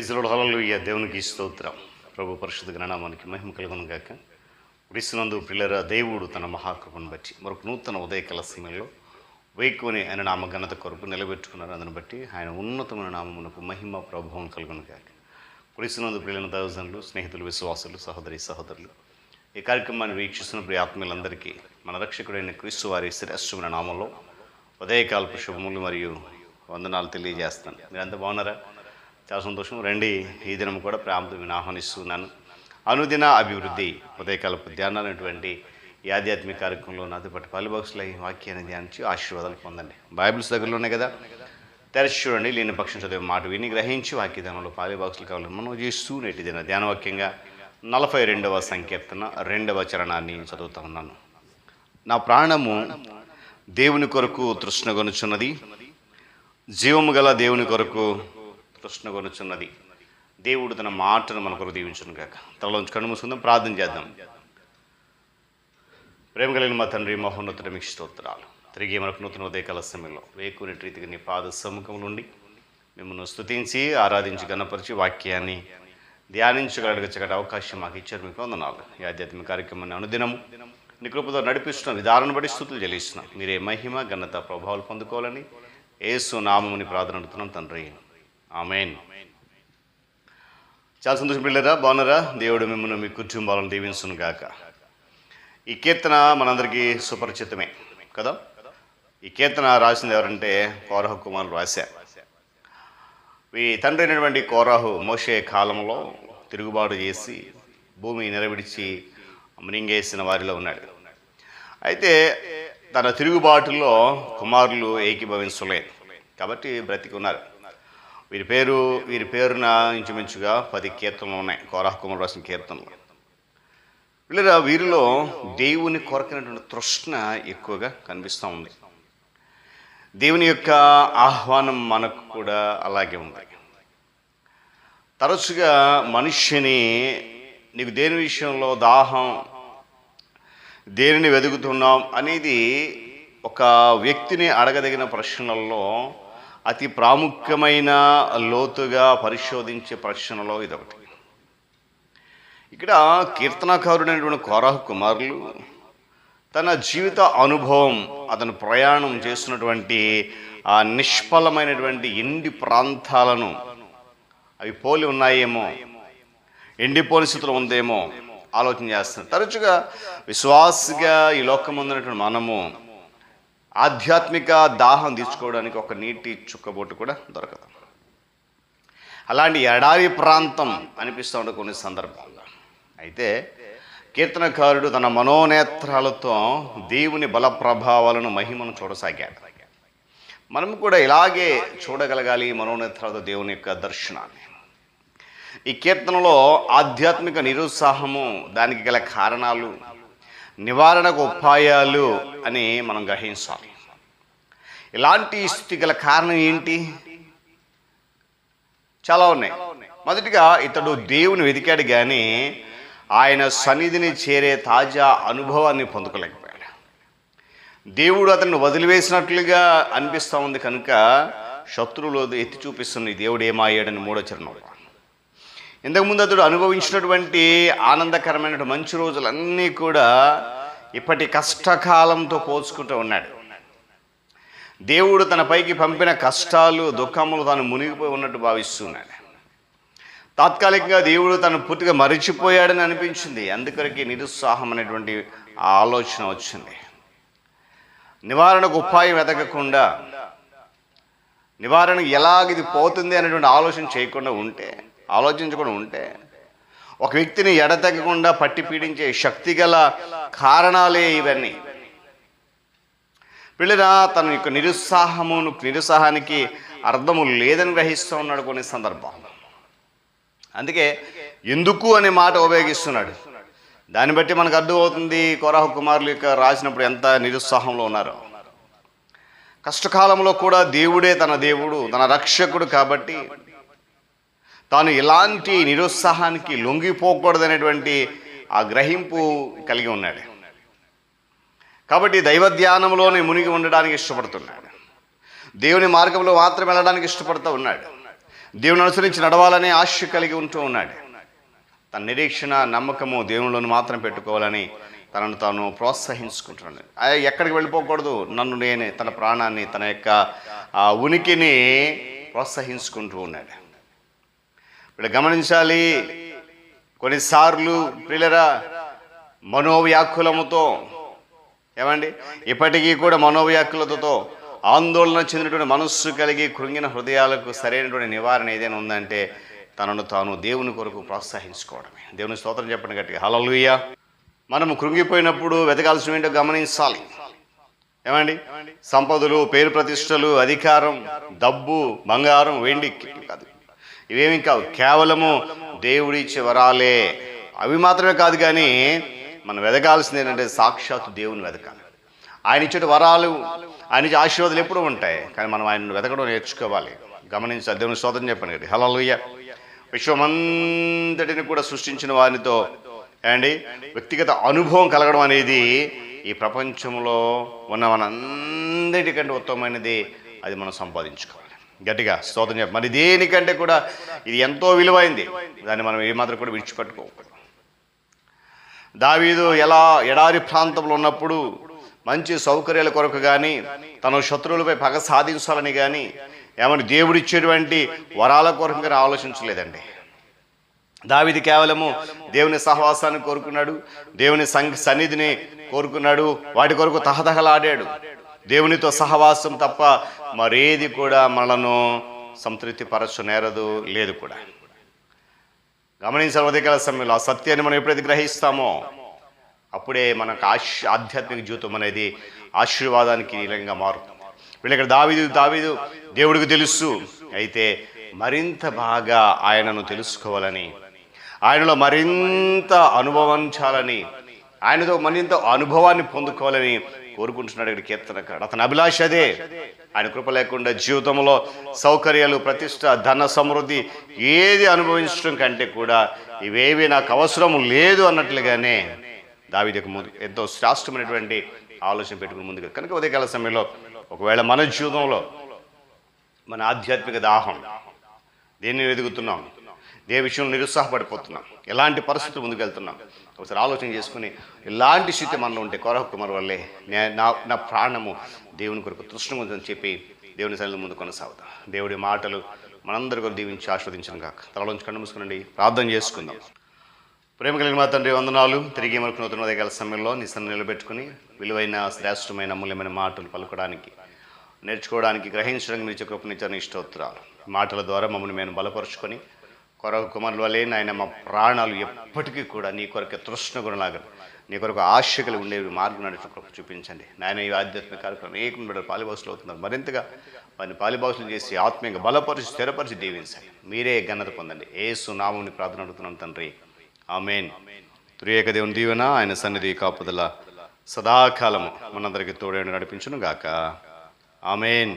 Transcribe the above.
ప్రైజ్లో హలలుయ్య దేవునికి స్తోత్రం. ప్రభు పరిశుద్ధ జ్ఞానామానికి మహిమ కలుగును గాక. క్రీస్తునందు పిల్లర దేవుడు తన మహాకృపను బట్టి మరొక నూతన ఉదయకాల సమయంలో వేకుని ఆయన నామ ఘనత కొరకు నిలబెట్టుకున్నారు. అందుని బట్టి ఆయన ఉన్నతమైన నామమునకు మహిమ ప్రభావం కలుగును గాక. క్రీస్తునందు ప్రియులైన దైవజనులు స్నేహితులు విశ్వాసులు సహోదరి సహోదరులు ఈ కార్యక్రమాన్ని వీక్షిస్తున్న ప్రియ ఆత్మీయులందరికీ మన రక్షకుడైన క్రీస్తు వారి శ్రేష్టమైన నామంలో ఉదయకాలపు శుభములు మరియు వందనాలు తెలియజేస్తాను. మీరంతా బాగున్నారా? చాలా సంతోషం. రండి ఈ దినం కూడా ప్రేమతో నేను ఆహ్వానిస్తున్నాను. అనుదిన అభివృద్ధి ఉదయకాలపు ధ్యానాలైనటువంటి ఈ ఆధ్యాత్మిక కార్యక్రమంలో నాతో పాటు పాలిబాక్స్లో ఈ వాక్యాన్ని ధ్యానించి ఆశీర్వాదాలు పొందండి. బైబిల్స్ దగ్గరలో ఉన్నాయి కదా? తెరచి చూడండి లేని పక్షం చదివే మాట విని గ్రహించి వాక్య ధ్యానంలో పాలిబాక్స్లు కావాలి మనం చేస్తూ నేటి దిన ధ్యానవాక్యంగా నలభై రెండవ సంకీర్తన రెండవ చరణాన్ని చదువుతా ఉన్నాను. నా ప్రాణము దేవుని కొరకు తృష్ణగొనుచున్నది జీవము గల దేవుని కొరకు తృష్ణగొనుచున్నది దేవుడు తన మాటను మన కొరకు దీవించును కాక తలలోంచి కన్ను మూసుకుందాం ప్రార్థన చేద్దాం. ప్రేమ కలిగిన మా తండ్రి మహోన్నతుడ మీకు స్తోత్రాలు. తిరిగి మనకు నూతన ఉదయకాల సమయంలో వేకుని రీతికి నీ పాద సముఖం నుండి మిమ్మల్ని స్థుతించి ఆరాధించి గణపరిచి వాక్యాన్ని ధ్యానించగలగచ్చగట అవకాశం మాకు ఇచ్చారు. మీకు వందనాలు. ఈ ఆధ్యాత్మిక కార్యక్రమాన్ని అనుదినము నీ కృపతో నడిపిస్తున్న. విధానం బట్టి స్థుతులు చెల్లిస్తున్నాం. మీరే మహిమ ఘనత ప్రభావాలు పొందుకోవాలని ఏసు నామముని ప్రార్థన అడుగుతున్నాం తండ్రి. ఆమెన్. చాలా సంతోషం పిల్లరా బాగున్నారా? దేవుడు మిమ్మల్ని మీ కుటుంబాలను దీవించును గాక. ఈ కీర్తన మనందరికీ సుపరిచితమే కదా? ఈ కీర్తన రాసింది ఎవరంటే కోరహ కుమారులు రాశారు ఈ తండ్రి అయినటువంటి కోరాహు మోషే కాలంలో తిరుగుబాటు చేసి భూమి నిలబిడిచి మృంగేసిన వారిలో ఉన్నాడు. అయితే తన తిరుగుబాటులో కుమారులు ఏకీభవించలేదు. కాబట్టి బ్రతికి ఉన్నారు వీరి పేరు వీరి పేరున ఇంచుమించుగా పది కీర్తనలు ఉన్నాయి. కోరాహకుమారు రాసిన కీర్తనలు. వీళ్ళ వీరిలో దేవుని కొరకైనటువంటి తృష్ణ ఎక్కువగా కనిపిస్తూ ఉంది. దేవుని యొక్క ఆహ్వానం మనకు కూడా అలాగే ఉంది. తరచుగా మనిషిని నీకు దేని విషయంలో దాహం దేనిని వెతుకుతున్నాం అనేది ఒక వ్యక్తిని అడగదగిన ప్రశ్నలలో అతి ప్రాముఖ్యమైన లోతుగా పరిశోధించే ప్రశ్నలో ఇదొకటి. ఇక్కడ కీర్తనాకారుడైనటువంటి కోరాహ కుమారులు తన జీవిత అనుభవం అతను ప్రయాణం చేస్తున్నటువంటి ఆ నిష్ఫలమైనటువంటి ఎండి ప్రాంతాలను అవి పోలి ఉన్నాయేమో ఎండిపోని స్థితిలో ఉందేమో ఆలోచన చేస్తున్నాను తరచుగా విశ్వాసగా ఈ లోకం ఉన్నటువంటి మనము ఆధ్యాత్మిక దాహం తీర్చుకోవడానికి ఒక నీటి చుక్కబొట్టు కూడా దొరకదు. అలాంటి ఎడారి ప్రాంతం అనిపిస్తూ ఉండే కొన్ని సందర్భాల్లో. అయితే కీర్తనకారుడు తన మనోనేత్రాలతో దేవుని బల ప్రభావాలను మహిమను చూడసాగాడు. మనం కూడా ఇలాగే చూడగలగాలి మనోనేత్రాలతో దేవుని యొక్క దర్శనాన్ని. ఈ కీర్తనలో ఆధ్యాత్మిక నిరుత్సాహము దానికి గల కారణాలు నివారణకు ఉపాయాలు అని మనం గ్రహించాలి. ఇలాంటి స్థితి గల కారణం ఏంటి? చాలా ఉన్నాయి. మొదటిగా ఇతడు దేవుని వెతికాడు కానీ ఆయన సన్నిధిని చేరే తాజా అనుభవాన్ని పొందుకోలేకపోయాడు. దేవుడు అతన్ని వదిలివేసినట్లుగా అనిపిస్తూ ఉంది కనుక శత్రువులు ఎత్తి చూపిస్తుంది దేవుడు ఏమయ్యాడని మూడో చరణంలో ఇంతకుముందు అతడు అనుభవించినటువంటి ఆనందకరమైన మంచి రోజులన్నీ కూడా ఇప్పటి కష్టకాలంతో పోల్చుకుంటూ ఉన్నాడు. దేవుడు తన పైకి పంపిన కష్టాలు దుఃఖములు తాను మునిగిపోయి ఉన్నట్టు భావిస్తున్నాడు తాత్కాలికంగా దేవుడు తను పూర్తిగా మరిచిపోయాడని అనిపించింది. అందుకొరకే నిరుత్సాహం అనేటువంటి ఆలోచన వచ్చింది. నివారణకు ఉపాయం వెతకకుండా నివారణ ఎలాగిది పోతుంది అనేటువంటి ఆలోచన చేయకుండా ఉంటే ఆలోచించకుండా ఉంటే ఒక వ్యక్తిని ఎడతెగకుండా పట్టి పీడించే శక్తి గల కారణాలే ఇవన్నీ. పిల్లల తన యొక్క నిరుత్సాహమును నిరుత్సాహానికి అర్థము లేదని గ్రహిస్తూ ఉన్నాడు కొన్ని సందర్భాల్లో అందుకే ఎందుకు అనే మాట ఉపయోగిస్తున్నాడు? దాన్ని బట్టి మనకు అర్థమవుతుంది కోరాహు కుమారులు యొక్క రాసినప్పుడు ఎంత నిరుత్సాహంలో ఉన్నారో. కష్టకాలంలో కూడా దేవుడే తన దేవుడు తన రక్షకుడు కాబట్టి తాను ఎలాంటి నిరుత్సాహానికి లొంగిపోకూడదనేటువంటి ఆ గ్రహింపు కలిగి ఉన్నాడు. కాబట్టి దైవ ధ్యానంలోనే మునిగి ఉండడానికి ఇష్టపడుతున్నాడు. దేవుని మార్గంలో మాత్రం వెళ్ళడానికి ఇష్టపడుతూ ఉన్నాడు. దేవుని అనుసరించి నడవాలనే ఆశ కలిగి ఉంటూ ఉన్నాడు. తన నిరీక్షణ నమ్మకము దేవునిలోని మాత్రం పెట్టుకోవాలని తనను తాను ప్రోత్సహించుకుంటున్నాడు. ఎక్కడికి వెళ్ళిపోకూడదు. నన్ను నేనే తన ప్రాణాన్ని తన యొక్క ఉనికిని ప్రోత్సహించుకుంటూ ఉన్నాడు. ఇప్పుడు గమనించాలి. కొన్నిసార్లు పిల్లరా మనోవ్యాకులముతో ఏమండి? ఇప్పటికీ కూడా మనోవ్యాకులతతో ఆందోళన చెందినటువంటి మనస్సు కలిగి కృంగిన హృదయాలకు సరైనటువంటి నివారణ ఏదైనా ఉందంటే తనను తాను దేవుని కొరకు ప్రోత్సహించుకోవడమే. దేవుని స్తోత్రం చెప్పండి గట్టిగా. హలలుయ్య మనం కృంగిపోయినప్పుడు వెతకాల్సిన ఏంటో గమనించాలి. ఏమండి? సంపదలు పేరు ప్రతిష్టలు అధికారం డబ్బు బంగారం వెండి కాదు. ఇవేమి కావు కేవలము దేవుడిచ్చే వరాలే. అవి మాత్రమే కాదు కానీ మనం వెదకాల్సింది ఏంటంటే సాక్షాత్తు దేవుని వెదకాలి. ఆయన ఇచ్చే వరాలు ఆయన ఇచ్చే ఆశీర్వాదాలు ఎప్పుడూ ఉంటాయి. కానీ మనం ఆయన వెతకడం నేర్చుకోవాలి. గమనించాలి. దేవుని శోధన చెప్పండి కదా. హలోయ విశ్వమంతటిని కూడా సృష్టించిన వారితో అండి వ్యక్తిగత అనుభవం కలగడం అనేది ఈ ప్రపంచంలో ఉన్న మనందరికంటే ఉత్తమమైనది. అది మనం సంపాదించుకోవాలి. గట్టిగా స్తోత్రం చెప్ప. మరి దేనికంటే కూడా ఇది ఎంతో విలువైంది. దాన్ని మనం ఏమాత్రం కూడా విడిచిపెట్టుకోకూడదు దావీదు ఎలా ఎడారి ప్రాంతంలో ఉన్నప్పుడు మంచి సౌకర్యాల కొరకు కానీ తన శత్రువులపై పగ సాధించాలని కానీ ఏమని దేవుడిచ్చేటువంటి వరాల కొరకు కానీ ఆలోచించలేదండి. దావిది కేవలము దేవుని సహవాసాన్ని కోరుకున్నాడు దేవుని సంఘ సన్నిధిని కోరుకున్నాడు వాటి కొరకు తహతహలాడాడు. దేవునితో సహవాసం తప్ప మరేది కూడా మనను సంతృప్తి పరచు నేరదు లేదు కూడా. గమనించిన ఉదయకాల సమయంలో ఆ సత్యాన్ని మనం ఎప్పుడైతే గ్రహిస్తామో అప్పుడే మనకు ఆశ ఆధ్యాత్మిక జీవితం అనేది ఆశీర్వాదానికి నీలంగా మారుతుంది. వీళ్ళు ఇక్కడ దావీదు దావీదు దేవుడికి తెలుసు. అయితే మరింత బాగా ఆయనను తెలుసుకోవాలని ఆయనలో మరింత అనుభవించాలని ఆయనతో మరింత అనుభవాన్ని పొందుకోవాలని కోరుకుంటున్నాడు ఇక్కడ కీర్తనకారుడు. అతని అభిలాష అదే. ఆయన కృప లేకుండా జీవితంలో సౌకర్యాలు ప్రతిష్ట ధన సమృద్ధి ఏది అనుభవించడం కంటే కూడా ఇవేవి నాకు అవసరం లేదు అన్నట్లుగానే దావిదకు ముందు ఎంతో శ్రేష్టమైనటువంటి ఆలోచన పెట్టుకుని ముందుకు కనుక ఉదయకాల సమయంలో ఒకవేళ మన జీవితంలో మన ఆధ్యాత్మిక దాహం దేన్ని వెతుకుతున్నాం ఏ విషయంలో నిరుత్సాహపడిపోతున్నాం. ఎలాంటి పరిస్థితులు ముందుకు వెళ్తున్నాం ఒకసారి ఆలోచన చేసుకుని ఇలాంటి స్థితి మనలో ఉంటే కొరవ కుమార్ వల్లే నా నా ప్రాణము దేవుని కొరకు తృష్ణ ఉందని చెప్పి దేవుని సన్నిధి ముందు కొనసాగుతాం. దేవుడి మాటలు మనందరి కొరకు దీవించి ఆస్వాదించడం కాక తలలోంచి కన్ను మూసుకునండి. ప్రార్థన చేసుకుందాం. ప్రేమ కలిగిన మా తండ్రి వందనాలు. తిరిగి మనకు నూతన దగ్గర సమయంలో నీ నిలబెట్టుకుని విలువైన శ్రేష్టమైన అమూల్యమైన మాటలు పలుకడానికి నేర్చుకోవడానికి గ్రహించడానికి మీరు కృపనిచ్చిన ఇష్టోత్తరాలు మాటల ద్వారా మమ్మల్ని మేము బలపరుచుకొని కొరవ కుమారుల వల్లే నాయన మా ప్రాణాలు ఎప్పటికీ కూడా నీ కొరకు తృష్ణ గుణలాగా నీ కొరకు ఆశకలు ఉండేవి మార్గం నడిచిన చూపించండి. నాయన ఈ ఆధ్యాత్మిక కార్యక్రమం అనేక బిడ్డలు పాలిభాషలు అవుతున్నారు. మరింతగా వారిని పాలిభాషలు చేసి ఆత్మీయంగా బలపరిచి స్థిరపరిచి దీవించండి. మీరే ఘనత పొందండి. ఏసు నామని ప్రార్థన అడుగుతున్నాం తండ్రి. ఆమెన్. త్రియేక దేవుని దీవెన ఆయన సన్నిధి కాపుదల సదాకాలము మనందరికీ తోడేడు నడిపించును గాక ఆమెన్.